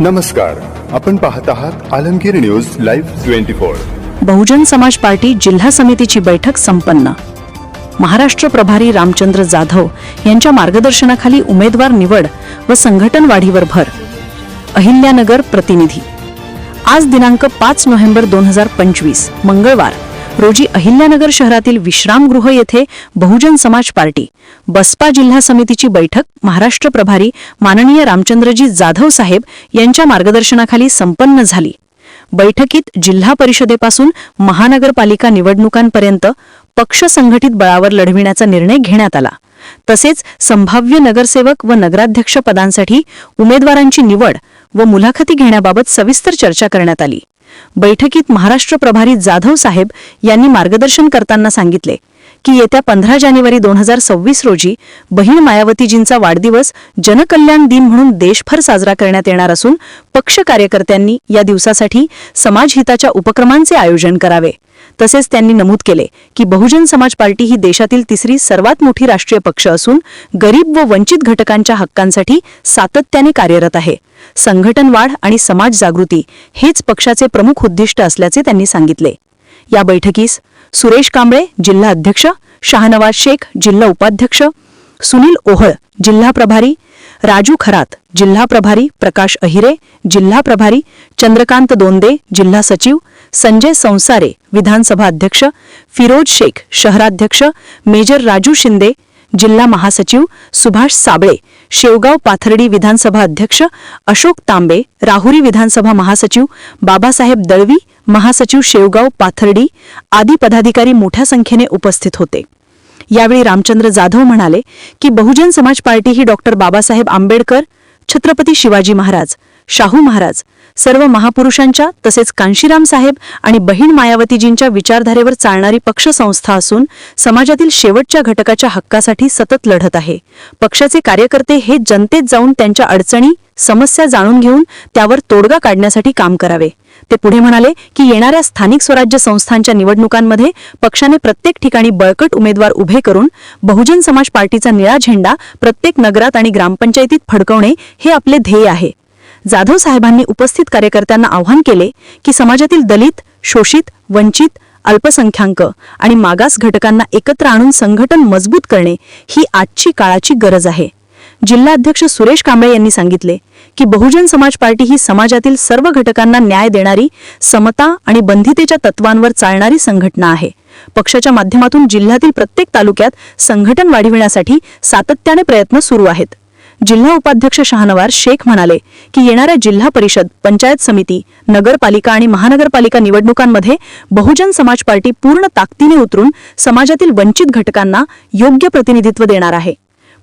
नमस्कार आपण पाहत आहात Alamgir news live twenty four. Bahujan Samaj Party जिल्हा समितीची बैठक संपन्न. महाराष्ट्र प्रभारी रामचंद्र जाधव यांच्या मार्गदर्शनाखाली उमेदवार निवड व संघटन वाढीवर भर. अहिल्यानगर प्रतिनिधी. आज दिनांक पाच नोव्हेंबर दोन हजार पंचवीस मंगळवार. रोजी अहिल्यानगर शहरातील विश्रामगृह येथे बहुजन समाज पार्टी बसपा जिल्हा समितीची बैठक महाराष्ट्र प्रभारी माननीय रामचंद्रजी जाधव साहेब यांच्या मार्गदर्शनाखाली संपन्न झाली. बैठकीत जिल्हा परिषदेपासून महानगरपालिका निवडणुकांपर्यंत पक्ष संघटित बळावर लढविण्याचा निर्णय घेण्यात आला. तसेच संभाव्य नगरसेवक व नगराध्यक्ष पदांसाठी उमेदवारांची निवड व मुलाखती घेण्याबाबत सविस्तर चर्चा करण्यात आली. बैठकीत महाराष्ट्र प्रभारी जाधव साहेब यांनी मार्गदर्शन करताना सांगितले की येत्या पंधरा जानेवारी दोन हजार सव्वीस रोजी बहीण मायावतीजींचा वाढदिवस जनकल्याण दिन म्हणून देशभर साजरा करण्यात येणार असून पक्ष कार्यकर्त्यांनी या दिवसासाठी समाजहिताच्या उपक्रमांचे आयोजन करावे. तसेच त्यांनी नमूद केले की बहुजन समाज पार्टी ही देशातील तिसरी सर्वात मोठी राष्ट्रीय पक्ष असून गरीब व वंचित घटकांच्या हक्कांसाठी सातत्याने कार्यरत आहे. संघटन वाढ आणि समाज जागृती हेच पक्षाचे प्रमुख उद्दिष्ट असल्याचे त्यांनी सांगितले. या बैठकीस सुरेश कांबळे जिल्हा अध्यक्ष शाहनवाज शेख जिल्हा उपाध्यक्ष सुनील ओहळ जिल्हा प्रभारी राजू खरात जिल्हा प्रभारी प्रकाश अहिरे जिल्हा प्रभारी चंद्रकांत दोंदे जिल्हा सचिव संजय संसारे विधानसभा अध्यक्ष फिरोज शेख शहराध्यक्ष मेजर राजू शिंदे जिल्हा महासचिव सुभाष साबळे शेवगाव पाथर्डी विधानसभा अध्यक्ष अशोक तांबे राहुरी विधानसभा महासचिव बाबासाहेब दळवी महासचिव शेवगाव पाथर्डी आदी पदाधिकारी मोठ्या संख्येने उपस्थित होते. यावेळी रामचंद्र जाधव म्हणाले की बहुजन समाज पार्टी ही डॉक्टर बाबासाहेब आंबेडकर छत्रपती शिवाजी महाराज शाहू महाराज सर्व महापुरुषांच्या तसेच कांशीराम साहेब आणि बहीण मायावतीजींच्या विचारधारेवर चालणारी पक्षसंस्था असून समाजातील शेवटच्या घटकाच्या हक्कासाठी सतत लढत आहे. पक्षाचे कार्यकर्ते हे जनतेत जाऊन त्यांच्या अडचणी समस्या जाणून घेऊन त्यावर तोडगा काढण्यासाठी काम करावे. ते पुढे म्हणाले की येणाऱ्या स्थानिक स्वराज्य संस्थांच्या निवडणुकांमध्ये पक्षाने प्रत्येक ठिकाणी बळकट उमेदवार उभे करून बहुजन समाज पार्टीचा निळा झेंडा प्रत्येक नगरात आणि ग्रामपंचायतीत फडकवणे हे आपले ध्येय आहे. जाधव साहेबांनी उपस्थित कार्यकर्त्यांना आवाहन केले की समाजातील दलित शोषित वंचित अल्पसंख्याक आणि मागास घटकांना एकत्र आणून संघटन मजबूत करणे ही आजची काळाची गरज आहे. जिल्हाध्यक्ष सुरेश कांबळे यांनी सांगितले की बहुजन समाज पार्टी ही समाजातील सर्व घटकांना न्याय देणारी समता आणि बंधितेच्या तत्वांवर चालणारी संघटना आहे. पक्षाच्या माध्यमातून जिल्ह्यातील प्रत्येक तालुक्यात संघटन वाढविण्यासाठी सातत्याने प्रयत्न सुरू आहेत. जिल्हा उपाध्यक्ष शहानवार शेख म्हणाले की येणाऱ्या जिल्हा परिषद पंचायत समिती नगरपालिका आणि महानगरपालिका निवडणुकांमध्ये बहुजन समाज पार्टी पूर्ण ताकदीने उतरून समाजातील वंचित घटकांना योग्य प्रतिनिधित्व देणार आहे.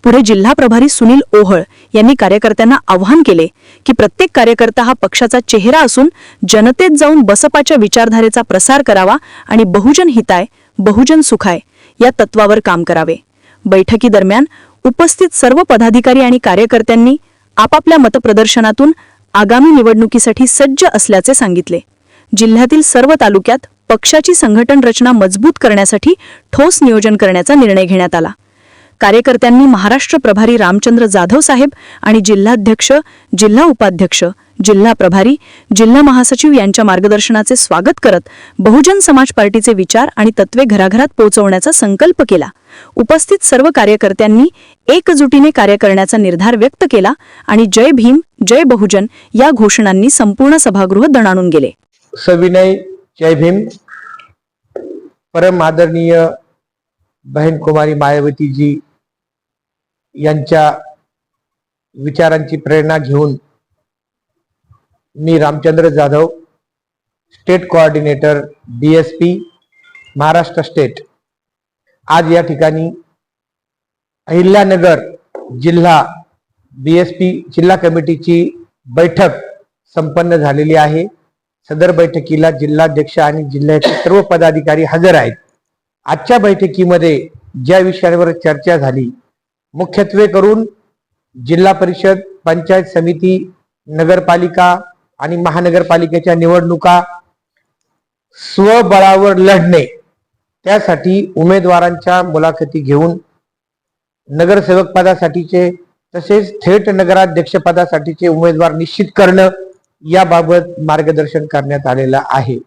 पुढे जिल्हा प्रभारी सुनील ओहळ यांनी कार्यकर्त्यांना आवाहन केले की प्रत्येक कार्यकर्ता हा पक्षाचा चेहरा असून जनतेत जाऊन बसपाच्या विचारधारेचा प्रसार करावा आणि बहुजन हिताय बहुजन सुखाय या तत्वावर काम करावे. बैठकीदरम्यान उपस्थित सर्व पदाधिकारी आणि कार्यकर्त्यांनी आपापल्या मतप्रदर्शनातून आगामी निवडणुकीसाठी सज्ज असल्याचे सांगितले. जिल्ह्यातील सर्व तालुक्यात पक्षाची संघटन रचना मजबूत करण्यासाठी ठोस नियोजन करण्याचा निर्णय घेण्यात आला. कार्यकर्त्यांनी महाराष्ट्र प्रभारी रामचंद्र जाधव साहेब आणि जिल्हाध्यक्ष जिल्हा उपाध्यक्ष जिल्हा प्रभारी जिल्हा महासचिव यांच्या मार्गदर्शनाचे स्वागत करत बहुजन समाज पार्टीचे विचार आणि तत्वे घराघरात पोहोचवण्याचा संकल्प केला. उपस्थित सर्व कार्यकर्त्यांनी एकजुटीने कार्य करण्याचा निर्धार व्यक्त केला आणि जय भीम जय बहुजन या घोषणांनी संपूर्ण सभागृह दणाणून गेले. सविनय जय भीम. परम आदरणीय बहीण कुमारी मायावतीजी यांच्या विचारांची प्रेरणा घेऊन मी Ramchandra Jadhav state coordinator P Maharashtra state. आज या ठिकाणी अहिल्यानगर जिल्हा बीएसपी जिल्हा कमिटीची बैठक संपन्न झालेली आहे. सदर बैठकीला जिल्हाध्यक्ष आणि जिल्ह्याचे सर्व पदाधिकारी हजर आहेत. आजच्या बैठकीमध्ये ज्या विषयांवर चर्चा झाली मुख्यत्वे करून जिल्हा परिषद पंचायत समिती नगरपालिका आणि महानगरपालिकेच्या निवडणुका स्वबळावर लढणे त्यासाठी उमेदवारांच्या मुलाखती घेऊन नगरसेवक पदासाठीचे तसेच थेट नगराध्यक्ष पदासाठीचे उमेदवार निश्चित करणं याबाबत मार्गदर्शन करण्यात आलेलं आहे.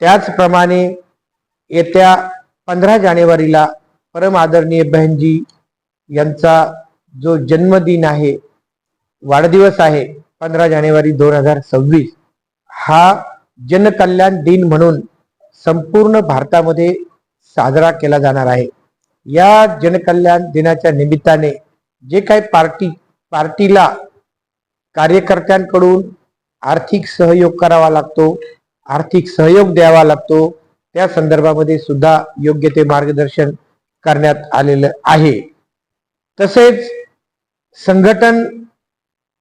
त्याचप्रमाणे येत्या पंधरा जानेवारीला परम आदरणीय बहनजी यांचा जो जन्मदिन आहे वाढदिवस आहे पंधरा जानेवारी दोन हजार सव्वीस हा जनकल्याण दिन म्हणून संपूर्ण भारतामध्ये साजरा केला जाणार आहे. या जनकल्याण दिनाच्या निमित्ताने जे काही पार्टी पार्टीला कार्यकर्त्यांकडून आर्थिक सहयोग करावा लागतो आर्थिक सहयोग द्यावा लागतो त्या संदर्भामध्ये सुद्धा योग्य ते मार्गदर्शन करण्यात आलेलं आहे. तसेच संघटन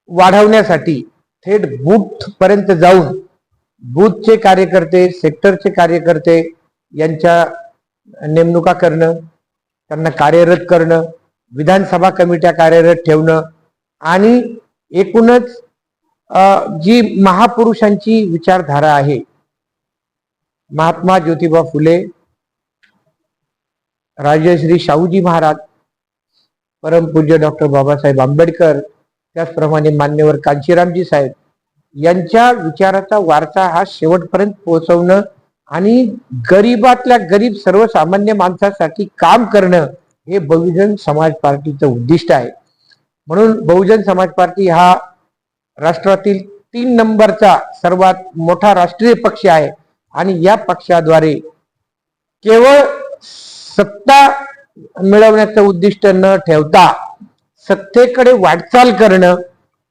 वाढवण्यासाठी थेट बूथ पर्यंत जाऊन बूथचे कार्यकर्ते सेक्टरचे कार्यकर्ते यांच्या नेमणुका करणं त्यांना कार्यरत करणं विधानसभा कमिट्या कार्यरत ठेवणं आणि एकूणच जी महापुरुषांची विचारधारा आहे महात्मा ज्योतिबा फुले राजश्री शाहूजी महाराज परमपूज्य डॉक्टर बाबासाहेब आंबेडकर त्याचप्रमाणे मान्यवर कांशीरामजी साहेब यांच्या विचाराचा वारसा हा शेवटपर्यंत पोहोचवणं आणि गरीबातल्या गरीब सर्वसामान्य माणसासाठी काम करणं हे बहुजन समाज पार्टीचं उद्दिष्ट आहे. म्हणून बहुजन समाज पार्टी हा राष्ट्रातील तीन नंबरचा सर्वात मोठा राष्ट्रीय पक्ष आहे आणि या पक्षाद्वारे केवळ सत्ता मिळवण्याचं उद्दिष्ट न ठेवता सत्तेकडे वाटचाल करणं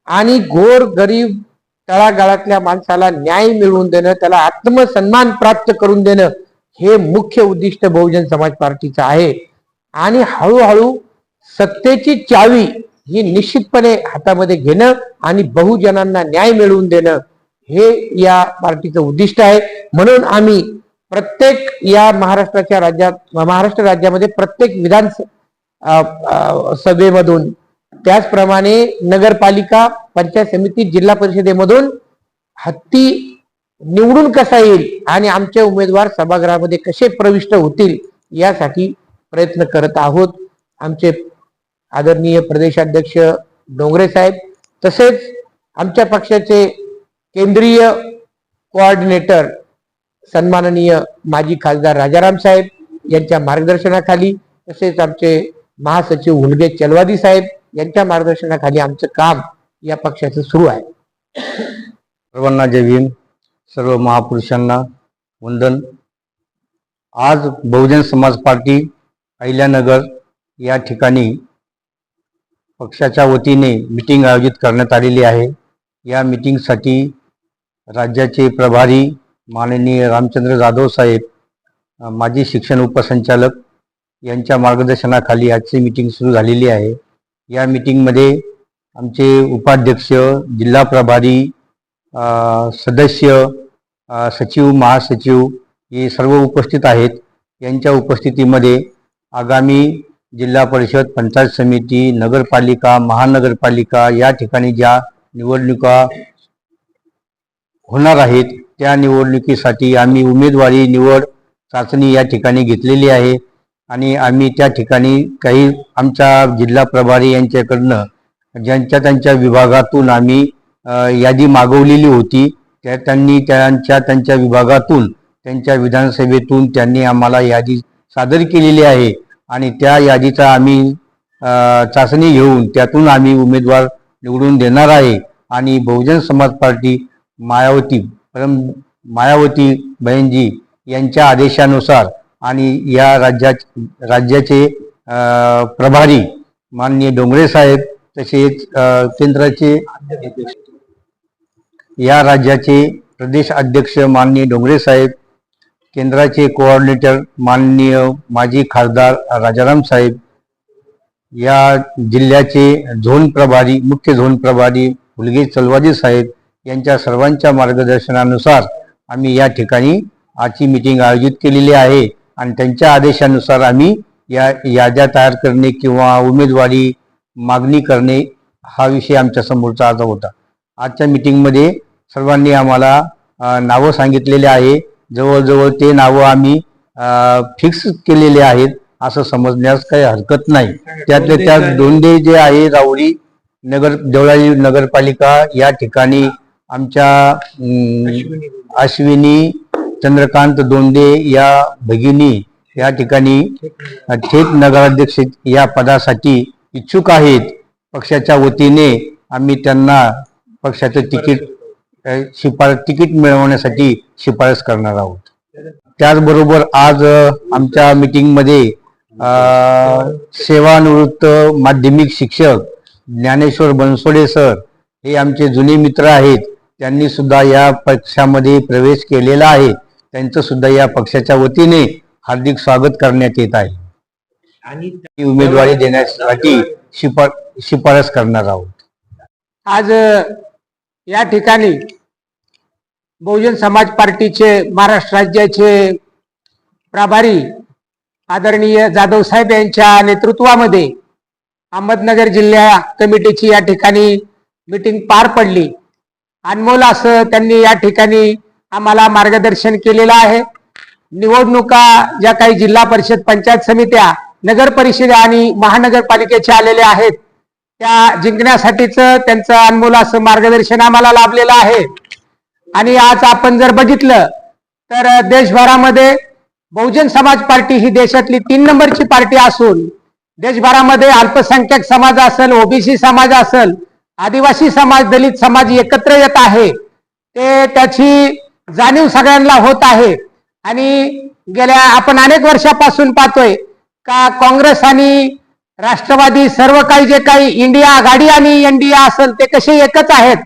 आणि गोर गरीब तळागाळातल्या माणसाला न्याय मिळवून देणं त्याला आत्मसन्मान प्राप्त करून देणं हे मुख्य उद्दिष्ट बहुजन समाज पार्टीचं आहे. आणि हळूहळू सत्तेची चावी ही निश्चितपणे हातामध्ये घेणं आणि बहुजनांना न्याय मिळवून देणं हे या पार्टीचं उद्दिष्ट आहे. म्हणून आम्ही प्रत्येक या महाराष्ट्राच्या राज्यात महाराष्ट्र राज्यामध्ये प्रत्येक विधान सभेमधून त्याचप्रमाणे नगरपालिका पंचायत समिती जिल्हा परिषदेमधून हत्ती निवडून कसा येईल आणि आमचे उमेदवार सभागृहामध्ये कसे प्रविष्ट होतील यासाठी प्रयत्न करत आहोत. आमचे आदरणीय प्रदेशाध्यक्ष डोंगरे साहेब तसेच आमच्या पक्षाचे केंद्रीय कोऑर्डिनेटर सन्माननीय माजी खासदार राजाराम साहेब यांच्या मार्गदर्शनाखाली तसेच आमचे महासचिव हुलगे चलवादी साहेब यांच्या मार्गदर्शनाखाली आमचं काम या पक्षाचं सुरू आहे. सर्वांना जय भीम. सर्व महापुरुषांना वंदन. आज बहुजन समाज पार्टी अहिल्यानगर या ठिकाणी पक्षाच्या वतीने मिटिंग आयोजित करण्यात आलेली आहे. या मिटिंगसाठी राज्याचे प्रभारी माननीय रामचंद्र जाधव साहेब माजी शिक्षण उपसंचालक यांच्या मार्गदर्शनाखाली आजची मीटिंग सुरू झालेली आहे. या मीटिंगमध्ये आमचे उपाध्यक्ष जिल्हा प्रभारी सदस्य सचिव महासचिव हे सर्व उपस्थित आहेत. यांच्या उपस्थितीमध्ये आगामी जिल्हा परिषद पंचायत समिती नगरपालिका महानगरपालिका या ठिकाणी ज्या निवडणुका होणार आहेत त्या निवडणुकीसाठी आम्ही उमेदवारी निवड चाचणी या ठिकाणी घेतलेली आहे. आणि आम्ही त्या ठिकाणी काही आमच्या जिल्हा प्रभारी यांच्याकडनं ज्यांच्या त्यांच्या विभागातून आम्ही यादी मागवलेली होती त्या त्यांनी त्यांच्या त्यांच्या विभागातून त्यांच्या विधानसभेतून त्यांनी आम्हाला यादी सादर केलेली आहे. आणि त्या यादीचा आम्ही चाचणी घेऊन त्यातून आम्ही उमेदवार निवडून देणार आहे. आणि बहुजन समाज पार्टी मायावती परम मायावती बहिणजी यांच्या आदेशानुसार आणि या राज्या राज्याचे प्रभारी माननीय डोंगरे साहेब तसेच केंद्राचे या राज्याचे प्रदेश अध्यक्ष माननीय डोंगरे साहेब केंद्राचे कोऑर्डिनेटर माननीय माजी खासदार राजाराम साहेब या जिल्ह्याचे झोन प्रभारी मुख्य झोन प्रभारी मुलगे चलवादी साहेब यांच्या सर्वांच्या मार्गदर्शनानुसार आम्ही या ठिकाणी आजची मिटिंग आयोजित केलेली आहे. आणि त्यांच्या आदेशानुसार आम्ही या याद्या तयार करणे किंवा उमेदवारी मागणी करणे हा विषय आमच्या समोरचा आज होता. आजच्या मिटिंगमध्ये सर्वांनी आम्हाला नावं सांगितलेले आहे. जवळजवळ ते नावं आम्ही फिक्स केलेले आहेत असं समजण्यास काही हरकत नाही. त्यातले त्यात दोंडे जे आहे राऊरी नगर देवळाली नगरपालिका या ठिकाणी आमच्या अश्विनी चंद्रकांत दोंडे या भगिनी या ठिकाणी थेट नगराध्यक्ष या पदासाठी इच्छुक आहेत. पक्षाच्या वतीने आम्ही त्यांना पक्षाचं तिकीट शिफारस शिफार तिकीट मिळवण्यासाठी शिफारस करणार आहोत. त्याचबरोबर आज आमच्या मिटिंगमध्ये सेवानिवृत्त माध्यमिक शिक्षक ज्ञानेश्वर बनसोडे सर हे आमचे जुने मित्र आहेत. त्यांनी सुद्धा या पक्षामध्ये प्रवेश केलेला आहे. त्यांचं सुद्धा या पक्षाच्या वतीने हार्दिक स्वागत करण्यात येत आहे. आणि उमेदवारी देण्यासाठी शिफार शिफारस करणार आहोत. आज या ठिकाणी बहुजन समाज पार्टीचे महाराष्ट्र राज्याचे प्रभारी आदरणीय जाधव साहेब यांच्या नेतृत्वामध्ये अहमदनगर जिल्हा कमिटीची या ठिकाणी मीटिंग पार पडली. अनमोल असं त्यांनी या ठिकाणी आम्हाला मार्गदर्शन केलेलं आहे. निवडणुका ज्या काही जिल्हा परिषद पंचायत समित्या नगर परिषद आणि महानगरपालिकेच्या आलेल्या आहेत त्या जिंकण्यासाठीच त्यांचं अनमोल असं मार्गदर्शन आम्हाला लाभलेलं आहे. आणि आज आपण जर बघितलं तर देशभरामध्ये बहुजन समाज पार्टी ही देशातली तीन नंबरची पार्टी असून देशभरामध्ये अल्पसंख्याक समाज असेल ओबीसी समाज असेल आदिवासी समाज दलित समाज एकत्र येत आहे. ते त्याची जाणीव सगळ्यांना होत आहे. आणि गेल्या आपण अनेक वर्षापासून पाहतोय का काँग्रेस आणि राष्ट्रवादी सर्व काही जे काही इंडिया आघाडी आणि एनडीए असेल ते कसे एकच आहेत?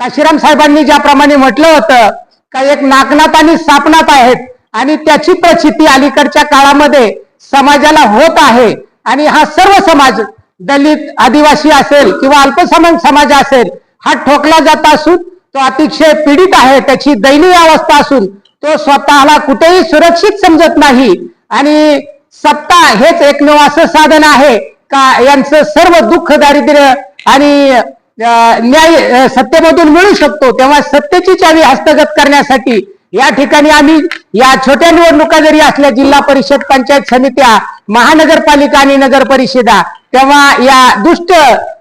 काशीराम साहेबांनी ज्याप्रमाणे म्हटलं होतं का एक नाकनाथ आणि सापनात आहेत आणि त्याची प्रचिती अलीकडच्या काळामध्ये समाजाला होत आहे. आणि हा सर्व समाज दलित आदिवासी असेल किंवा अल्पसंख्याक समाज असेल हा ठोकला जात असून तो अतिशय पीडित आहे. त्याची दयनीय अवस्था असून तो स्वतःला कुठेही सुरक्षित समजत नाही. आणि सत्ता हेच एकमेव असं साधन आहे. का यांचं सर्व दुःख दारिद्र्य आणि न्याय सत्तेमधून मिळू शकतो. तेव्हा सत्तेची चावी हस्तगत करण्यासाठी या ठिकाणी आम्ही या छोट्या निवडणुका जरी असल्या जिल्हा परिषद पंचायत समित्या महानगरपालिका आणि नगर परिषदा तेव्हा या दुष्ट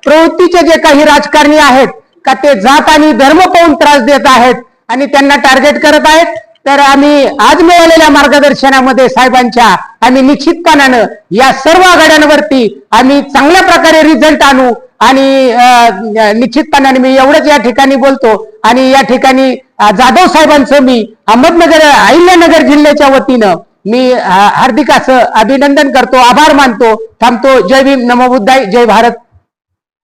प्रवृत्तीचे जे काही राजकारणी आहेत का ते जात आणि धर्म पाहून त्रास देत आहेत आणि त्यांना टार्गेट करत आहेत तर आम्ही आज मिळालेल्या मार्गदर्शनामध्ये साहेबांच्या आम्ही निश्चितपणानं या सर्व आघाड्यांवरती आम्ही चांगल्या प्रकारे रिझल्ट आणू आणि निश्चितपणाने मी एवढंच या ठिकाणी बोलतो आणि या ठिकाणी जाधव साहेबांचं मी अहमदनगर अहिल्यानगर जिल्ह्याच्या वतीनं मी हार्दिकाचं हार्दिक असं अभिनंदन करतो आभार मानतो थांबतो. जय भीम नमो बुद्धाय जय भारत.